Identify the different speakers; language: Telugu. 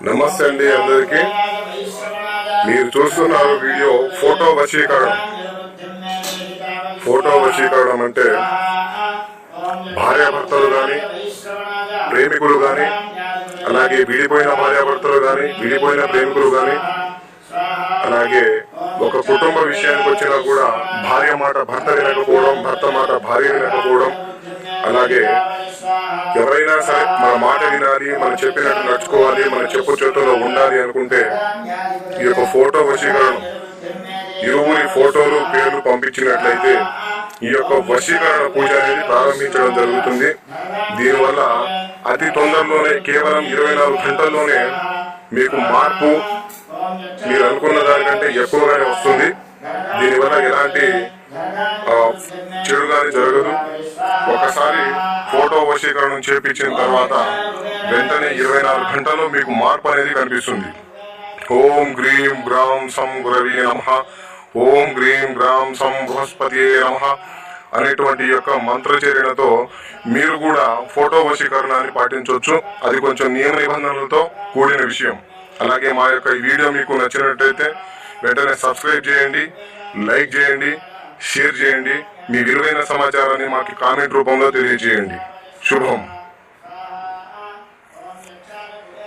Speaker 1: నమస్తే అండి అందరికీ. మీరు చూస్తున్నారు వీడియో ఫోటో వశీకరణం. ఫోటో వశీకరణం అంటే భార్యాభర్తలు కానీ ప్రేమికులు కానీ అలాగే విడిపోయిన భార్యాభర్తలు కానీ విడిపోయిన ప్రేమికులు కానీ అలాగే ఒక కుటుంబ విషయానికి వచ్చినా కూడా భార్య మాట భర్త వినకపోవడం భర్త మాట భార్య వినకపోవడం అలాగే ఎవరైనా సరే మన మాట వినాలి మనం చెప్పినట్టు నడుచుకోవాలి మన చెప్పు చేతుల్లో ఉండాలి అనుకుంటే ఈ యొక్క ఫోటో వశీకరణం ఇరువురి ఫోటోలు పేర్లు పంపించినట్లయితే ఈ యొక్క వశీకరణ పూజ అనేది ప్రారంభించడం జరుగుతుంది. దీనివల్ల అతి తొందరలోనే కేవలం ఇరవై నాలుగు గంటల్లోనే మీకు మార్పు మీరు అనుకున్న దానికంటే ఎక్కువగానే వస్తుంది. దీనివల్ల ఎలాంటి చెడు కానీ జరగదు. ఒకసారి ఫోటో వశీకరణం చేపించిన తర్వాత వెంటనే ఇరవై నాలుగు గంటల్లో మీకు మార్పు అనేది కనిపిస్తుంది. ఓం గ్రీం గ్రాం సం గురవే నమ. ఓం గ్రీం గ్రాం సం బృహస్పతి నమ అనేటువంటి యొక్క మంత్రచర్యలతో మీరు కూడా ఫోటో వశీకరణాన్ని పాటించవచ్చు. అది కొంచెం నియమ నిబంధనలతో కూడిన విషయం. అలాగే మా యొక్క ఈ వీడియో మీకు నచ్చినట్టయితే వెంటనే సబ్స్క్రైబ్ చేయండి లైక్ చేయండి షేర్ చేయండి. మీ విలువైన సమాచారాన్ని మాకు కామెంట్ రూపంలో తెలియజేయండి. Shalom.